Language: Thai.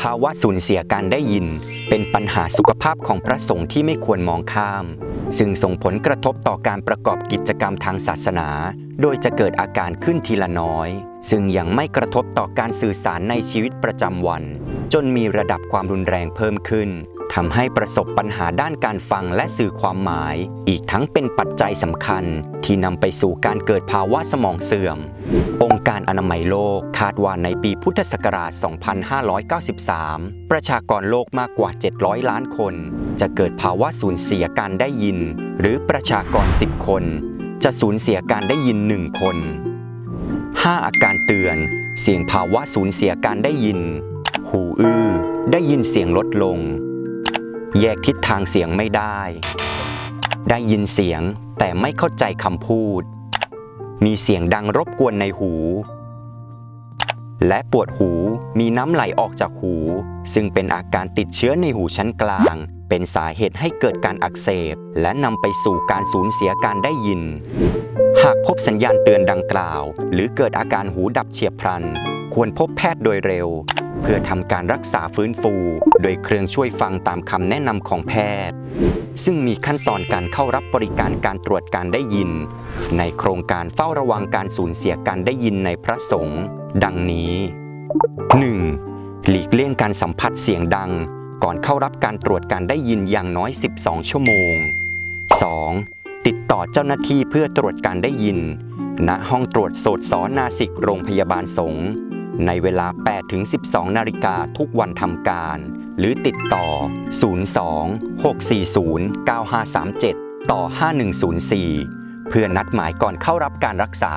ภาวะสูญเสียการได้ยิน เป็นปัญหาสุขภาพของพระสงฆ์ที่ไม่ควรมองข้าม ซึ่งส่งผลกระทบต่อการประกอบกิจกรรมทางศาสนา โดยจะเกิดอาการขึ้นทีละน้อย ซึ่งยังไม่กระทบต่อการสื่อสารในชีวิตประจำวัน จนมีระดับความรุนแรงเพิ่มขึ้นทำให้ประสบปัญหาด้านการฟังและสื่อความหมาย อีกทั้งเป็นปัจจัยสำคัญที่นำไปสู่การเกิดภาวะสมองเสื่อม อง การอนามัยโลกคาดว่าในปีพุทธศักราช 2593 ประชากรโลกมากกว่า 700 ล้านคน จะเกิดภาวะสูญเสียการได้ยิน หรือประชากร 10 คน จะสูญเสียการได้ยิน 1 คน 5 อาการเตือน เสี่ยงภาวะสูญเสียการได้ยิน หูอื้อ ได้ยินเสียงลดลง แยกทิศทางเสียงไม่ได้ ได้ยินเสียงแต่ไม่เข้าใจคำพูด มีเสียงดังรบกวนในหู และปวดหูมีน้ำไหลออกจากหู ซึ่งเป็นอาการติดเชื้อในหูชั้นกลาง เป็นสาเหตุให้เกิดการอักเสบ และนำไปสู่การสูญเสียการได้ยิน หากพบสัญญาณเตือนดังกล่าว หรือเกิดอาการหูดับเฉียบพลัน ควรพบแพทย์โดยเร็ว เพื่อทำการรักษาฟื้นฟู โดยเครื่องช่วยฟังตามคำแนะนำของแพทย์ ซึ่งมีขั้นตอนการเข้ารับบริการการตรวจการได้ยิน ในโครงการเฝ้าระวังการสูญเสียการได้ยินในพระสงฆ์ดังนี้ 1. หลีกเลี่ยงการสัมผัสเสียงดัง ก่อนเข้ารับการตรวจการได้ยินอย่างน้อย 12 ชั่วโมง 2. ติดต่อเจ้าหน้าที่เพื่อตรวจการได้ยิน ณห้องตรวจโสตสอนาสิกโรงพยาบาลสงฆ์ ในเวลา8-12 นาฬิกาทุกวันทำการ หรือติดต่อ 02-640-9537 ต่อ 5104 เพื่อนัดหมายก่อนเข้ารับการรักษา